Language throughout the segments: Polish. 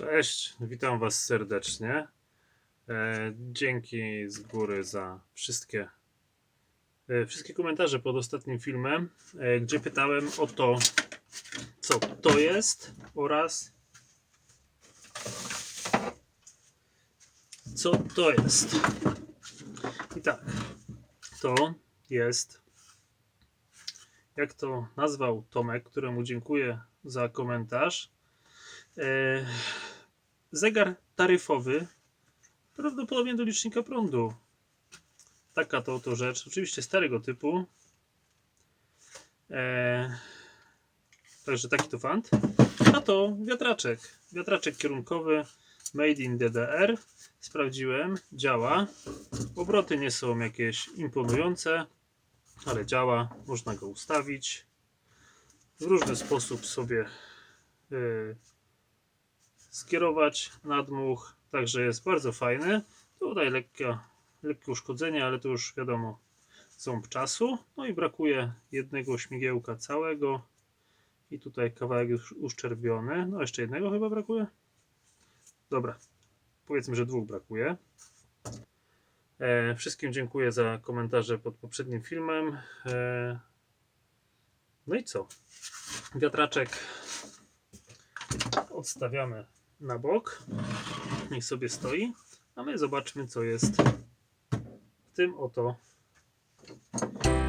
Cześć, witam Was serdecznie. E, dzięki z góry za wszystkie, e, wszystkie komentarze pod ostatnim filmem, e, gdzie pytałem o to, co to jest oraz co to jest. I tak, to jest, jak to nazwał Tomek, któremu dziękuję za komentarz. E, zegar taryfowy, prawdopodobnie do licznika prądu. Taka to oto rzecz, oczywiście starego typu. E, także taki to fant. A to wiatraczek. Wiatraczek kierunkowy Made in DDR. Sprawdziłem, działa. Obroty nie są jakieś imponujące, ale działa. Można go ustawić. W różny sposób sobie e, skierować nadmuch, także jest bardzo fajny. Tutaj lekka, lekkie uszkodzenie, ale to już wiadomo, ząb czasu. No i brakuje jednego śmigiełka całego i tutaj kawałek już uszczerbiony. No jeszcze jednego chyba brakuje. Dobra, powiedzmy, że dwóch brakuje. E, wszystkim dziękuję za komentarze pod poprzednim filmem. E, no i co? Wiatraczek odstawiamy na bok. Niech sobie stoi. A my zobaczmy, co jest w tym oto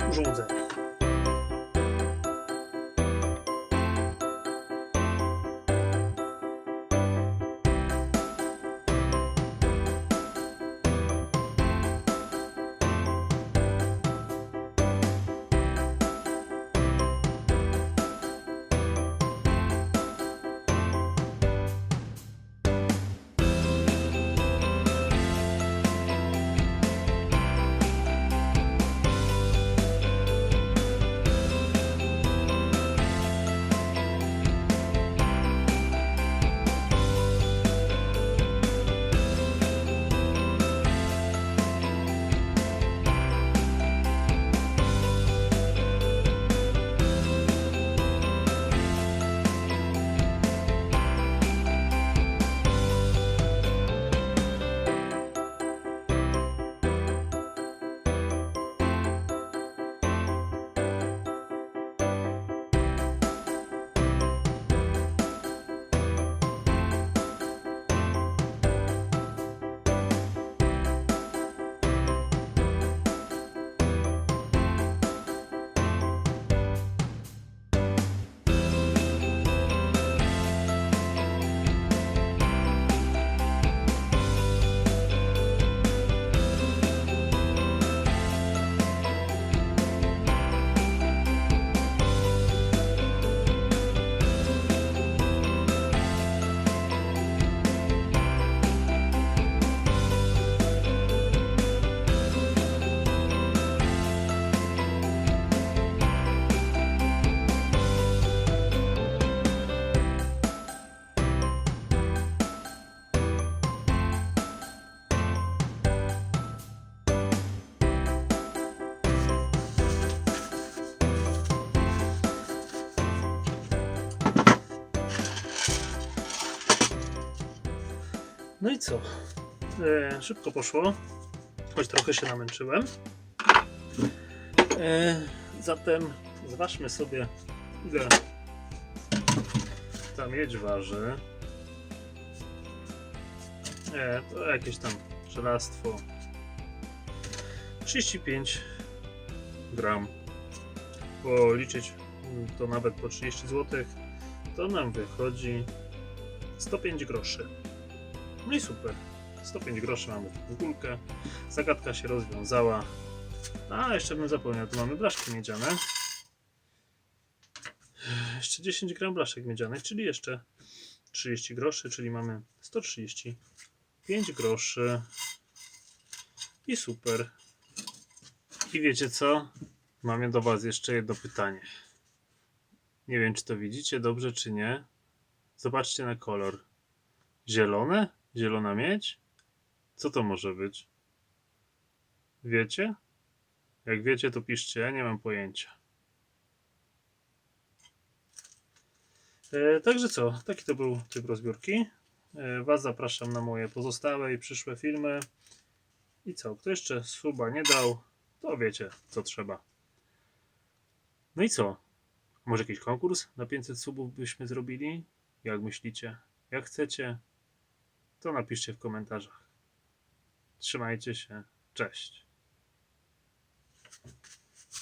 urządzeniu. No i co? E, szybko poszło, choć trochę się namęczyłem. E, zatem zważmy sobie, ile ta miedź waży. E, to jakieś tam żelastwo. 35 gram. Bo liczyć to nawet po 30 zł, to nam wychodzi 105 groszy. No i super. 105 groszy mamy w kulkę. Zagadka się rozwiązała. A, jeszcze bym zapomniał, tu mamy blaszki miedziane. Jeszcze 10 gram blaszek miedzianych, czyli jeszcze 30 groszy, czyli mamy 135 groszy. I super. I wiecie co? Mamy do Was jeszcze jedno pytanie. Nie wiem, czy to widzicie dobrze, czy nie. Zobaczcie na kolor. Zielone? Zielona miedź? Co to może być? Wiecie? Jak wiecie, to piszcie, ja nie mam pojęcia. E, także co, taki to był typ rozbiórki. E, Was zapraszam na moje pozostałe i przyszłe filmy. I co? Kto jeszcze suba nie dał, to wiecie, co trzeba. No i co? Może jakiś konkurs na 500 subów byśmy zrobili? Jak myślicie? Jak chcecie? To napiszcie w komentarzach. Trzymajcie się. Cześć.